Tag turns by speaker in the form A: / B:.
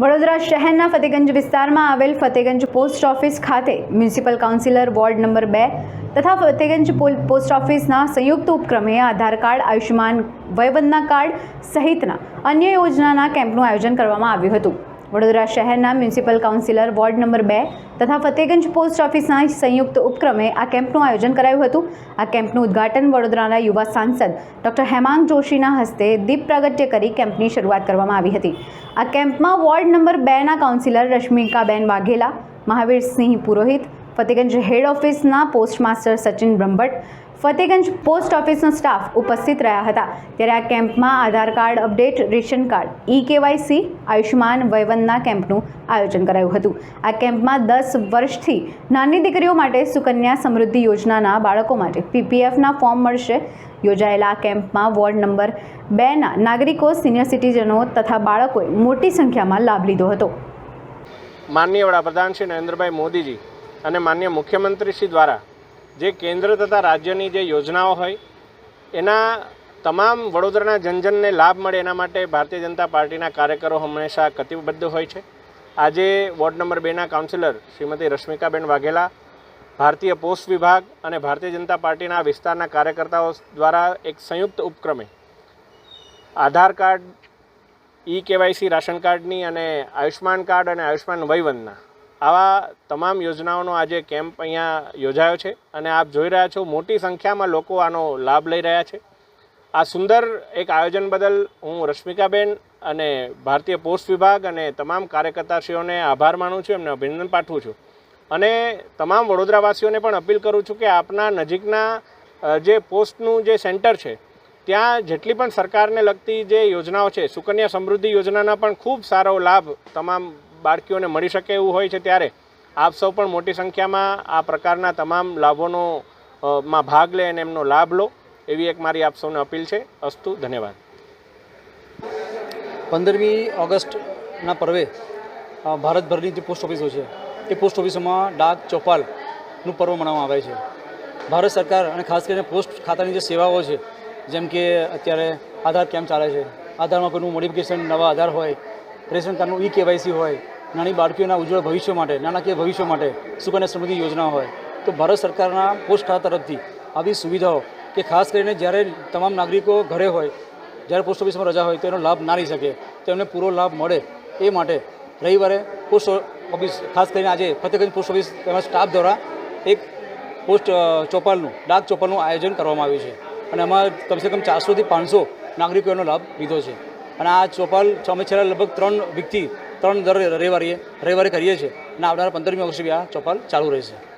A: વડોદરા શહેરના ફતેગંજ વિસ્તારમાં આવેલ ફતેગંજ પોસ્ટ ઓફિસ ખાતે મ્યુનિસિપલ કાઉન્સિલર વોર્ડ નંબર બે તથા ફતેગંજ પોસ્ટ ઓફિસના સંયુક્ત ઉપક્રમે આધાર કાર્ડ, આયુષ્યમાન વયવંદના કાર્ડ સહિતના અન્ય યોજનાના કેમ્પનું આયોજન કરવામાં આવ્યું હતું. વડોદરા શહેરના મ્યુનિસિપલ કાઉન્સિલર વોર્ડ નંબર બે તથા ફતેગંજ પોસ્ટ ઓફિસના સંયુક્ત ઉપક્રમે આ કેમ્પનું આયોજન કરાયું હતું. આ કેમ્પનું ઉદ્ઘાટન વડોદરાના યુવા સાંસદ ડોક્ટર હેમાંગ જોશીના હસ્તે દીપ પ્રાગટ્ય કરી કેમ્પની શરૂઆત કરવામાં આવી હતી. આ કેમ્પમાં વોર્ડ નંબર બેના કાઉન્સિલર રશ્મિકાબેન વાઘેલા મહાવીરસિંહ પુરોહિત ફતેગંજ હેડ ઓફિસના post master Sachin Brahmbhatt, Fatehganj post ઓફિસનો staff ઉપસ્થિત રહ્યા હતા. ત્યારે આ કેમ્પમાં Aadhaar card update, ration card, E KYC, Ayushman વયવનના કેમ્પનું આયોજન કરાયું હતું. આ કેમ્પમાં દસ વર્ષથી નાની દીકરીઓ માટે સુકન્યા સમૃદ્ધિ યોજનાના બાળકો માટે પીપીએફના ફોર્મ મળશે. યોજાયેલા આ કેમ્પમાં વોર્ડ નંબર બેના નાગરિકો, સિનિયર સિટીઝનો તથા બાળકોએ મોટી સંખ્યામાં લાભ લીધો હતો.
B: માનનીય વડાપ્રધાન શ્રી નરેન્દ્રભાઈ મોદીજી અને માન્ય મુખ્યમંત્રી શ્રી દ્વારા જે કેન્દ્ર તથા રાજ્યની જે યોજનાઓ હોય, એના તમામ વડોદરાના જનજનને લાભ મળે એના માટે ભારતીય જનતા પાર્ટીના કાર્યકરો હંમેશા કટિબદ્ધ હોય છે. આજે વોર્ડ નંબર બેના કાઉન્સિલર શ્રીમતી રશ્મિકાબેન વાઘેલા, ભારતીય પોસ્ટ વિભાગ અને ભારતીય જનતા પાર્ટીના વિસ્તારના કાર્યકર્તાઓ દ્વારા એક સંયુક્ત ઉપક્રમે Aadhaar card, E KYC, ration કાર્ડની અને આયુષ્માન કાર્ડ અને આયુષ્માન વયવંદના આવા તમામ યોજનાઓનો આજે કેમ્પ અહીંયા યોજાયો છે અને આપ જોઈ રહ્યા છો મોટી સંખ્યામાં લોકો આનો લાભ લઈ રહ્યા છે. આ સુંદર એક આયોજન બદલ હું રશ્મિકાબેન અને ભારતીય પોસ્ટ વિભાગ અને તમામ કાર્યકર્તાશ્રીઓને આભાર માનું છું, એમને અભિનંદન પાઠવું છું. અને તમામ વડોદરાવાસીઓને પણ અપીલ કરું છું કે આપના નજીકના જે પોસ્ટનું જે સેન્ટર છે, ત્યાં જેટલી પણ સરકારને લગતી જે યોજનાઓ છે, સુકન્યા સમૃદ્ધિ યોજનાના પણ ખૂબ સારો લાભ તમામ બાળકીઓને મળી શકે એવું હોય છે ત્યારે આપ સૌ પણ મોટી સંખ્યામાં આ પ્રકારના તમામ લાભોનો માં ભાગ લે અને એમનો લાભ લો એવી એક મારી આપ સૌને અપીલ છે. અસ્તુ, ધન્યવાદ.
C: પંદરમી ઓગસ્ટના પર્વે ભારતભરની જે પોસ્ટ ઓફિસો છે, એ પોસ્ટ ઓફિસોમાં ડાક ચોપાલનું પર્વ મનાવવામાં આવે છે. ભારત સરકાર અને ખાસ કરીને પોસ્ટ ખાતાની જે સેવાઓ છે, જેમ કે અત્યારે આધાર કેમ્પ ચાલે છે, આધારમાં કોઈનું મોડિફિકેશન, નવા આધાર હોય, રેશન કાર્ડનું ઈ કેવાયસી હોય નાની બાળકીઓના ઉજ્જવળ ભવિષ્ય માટે, નાણાકીય ભવિષ્ય માટે સુકન્યા સમૃદ્ધિ યોજના હોય. તો ભારત સરકારના પોસ્ટ ખાતા તરફથી આવી સુવિધાઓ કે ખાસ કરીને જ્યારે તમામ નાગરિકો ઘરે હોય, જ્યારે પોસ્ટ ઓફિસમાં રજા હોય, તો એનો લાભ ના લઈ શકે, તો એમને પૂરો લાભ મળે એ માટે રવિવારે પોસ્ટ ઓફિસ, ખાસ કરીને આજે ફતેગંજ પોસ્ટ ઓફિસ તેમજ સ્ટાફ દ્વારા એક પોસ્ટ ચોપાલનું, ડાક ચોપાલનું આયોજન કરવામાં આવ્યું છે. અને એમાં કમસે કમ ચારસોથી પાંચસો નાગરિકો એનો લાભ લીધો છે. અને આ ચોપાલ અમે છેલ્લા લગભગ ત્રણ વીકથી ત્રણ દર રવિવારે રવિવારે કરીએ છીએ. અને આવનારા પંદરમી ઓગસ્ટ બી આ ચોપાલ ચાલુ રહેશે.